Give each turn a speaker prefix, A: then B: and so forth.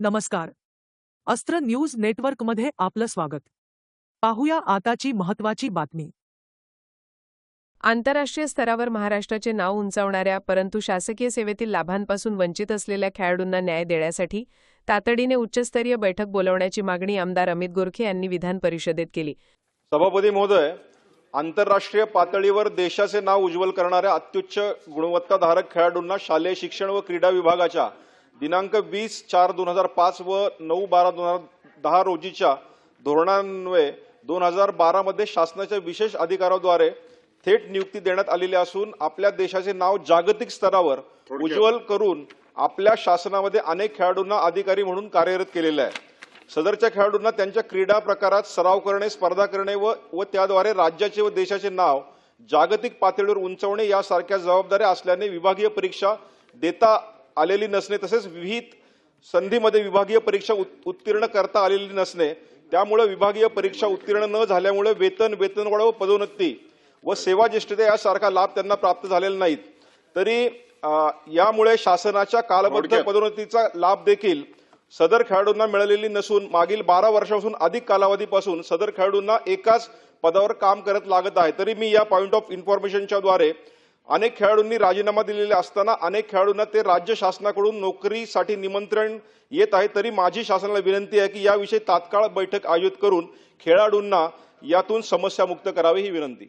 A: नमस्कार. अस्त्र न्यूज नेटवर्कमध्ये आपलं स्वागत. पाहूया आताची महत्वाची बातमी.
B: आंतरराष्ट्रीय स्तरावर महाराष्ट्राचे नाव उंचावणाऱ्या परंतु शासकीय सेवेतील लाभांपासून वंचित असलेल्या खेळाडूंना न्याय देण्यासाठी तातडीने उच्चस्तरीय बैठक बोलवण्याची मागणी आमदार अमित गोरखे यांनी विधान परिषदेत केली.
C: सभापती महोदय आंतरराष्ट्रीय पातळीवर देशाचे नाव उज्ज्वल करणाऱ्या अत्युच्च गुणवत्ताधारक खेळाडूंना शालेय शिक्षण व क्रीडा विभागाच्या दिनांक वीस चार दोन हजार पाच व नऊ बारा दोन हजार दहा रोजीच्या धोरणान्वये दोन हजार बारामध्ये शासनाच्या विशेष अधिकाराद्वारे थेट नियुक्ती देण्यात आलेली असून आपल्या देशाचे नाव जागतिक स्तरावर उज्ज्वल करून आपल्या शासनामध्ये अनेक खेळाडूंना अधिकारी म्हणून कार्यरत केलेले आहे. सदरच्या खेळाडूंना त्यांच्या क्रीडा प्रकारात सराव करणे स्पर्धा करणे व व त्याद्वारे राज्याचे व देशाचे नाव जागतिक पातळीवर उंचवणे यासारख्या जबाबदाऱ्या असल्याने विभागीय परीक्षा देता आलेली नसणे तसेच विविध संधीमध्ये विभागीय परीक्षा उत- उत्तीर्ण करता आलेली नसणे त्यामुळे विभागीय परीक्षा उत्तीर्ण न झाल्यामुळे वेतन वेतनवाढ व पदोन्नती व सेवा ज्येष्ठता यासारखा लाभ त्यांना प्राप्त झालेला नाहीत. तरी यामुळे शासनाच्या कालबद्ध पदोन्नतीचा लाभ देखील सदर खेळाडूंना मिळालेली नसून मागील बारा वर्षापासून अधिक कालावधीपासून सदर खेळाडूंना एकाच पदावर काम करत लागत आहे. तरी मी या पॉईंट ऑफ इन्फॉर्मेशनच्या द्वारे अनेक खेळाडूंनी राजीनामा दिलेले असताना अनेक खेळाडूंना ते राज्य शासनाकडून नोकरीसाठी निमंत्रण येत आहे. तरी माझी शासनाला विनंती आहे की याविषयी तात्काळ बैठक आयोजित करून खेळाडूंना यातून समस्यामुक्त करावी ही विनंती.